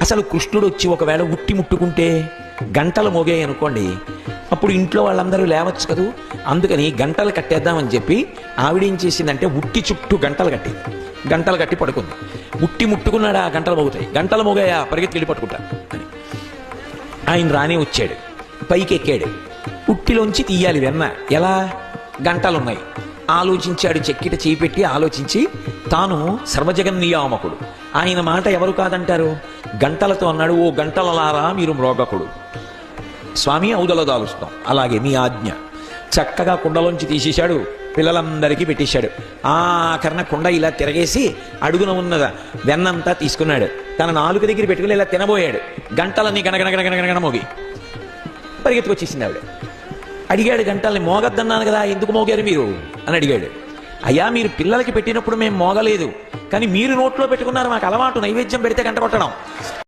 అసలు కృష్ణుడు వచ్చి ఒకవేళ ఉట్టి ముట్టుకుంటే గంటలు మోగాయి అనుకోండి. అప్పుడు ఇంట్లో వాళ్ళందరూ లేవచ్చు కదూ? అందుకని గంటలు కట్టేద్దామని చెప్పి ఆవిడ ఏం చేసిందంటే ఉట్టి చుట్టూ గంటలు కట్టింది. గంటలు కట్టి పడుకుంది. ఉట్టి ముట్టుకున్నాడా? గంటలు మోగుతాయి. గంటలు మోగాయా? పరిగెత్తి వెళ్ళి పట్టుకుంటా అని. ఆయన రానే వచ్చాడు. పైకి ఎక్కాడు ఉట్టిలోంచి తీయాలి వెన్న. ఎలా? గంటలున్నాయి. ఆలోచించాడు చెక్కిట చేపెట్టి ఆలోచించి తాను సర్వజగన్నియామకుడు. ఆయన మాట ఎవరు కాదంటారు? గంటలతో అన్నాడు ఓ గంటలలారా మీరు మ్రోగకుడు. స్వామి ఔదల దాలుస్తాం. అలాగే మీ ఆజ్ఞ. చక్కగా కుండలోంచి తీసేశాడు పిల్లలందరికీ పెట్టేశాడు. ఆఖరణ కుండ ఇలా తిరగేసి అడుగున ఉన్నద వెన్నంతా తీసుకున్నాడు. తన నాలుగు దగ్గర పెట్టుకుని ఇలా తినబోయాడు. గంటలన్నీ గణగణ మోగి పరిగెత్తుకొచ్చేసింది ఆవిడ. అడిగాడు గంటల్ని మోగద్దన్నాను కదా ఎందుకు మోగారు మీరు? అని అడిగాడు. అయ్యా మీరు పిల్లలకి పెట్టినప్పుడు మేము మోగలేదు. కానీ మీరు నోట్లో పెట్టుకున్నారు మాకు అలవాటు నైవేద్యం పెడితే గంట కొట్టడం.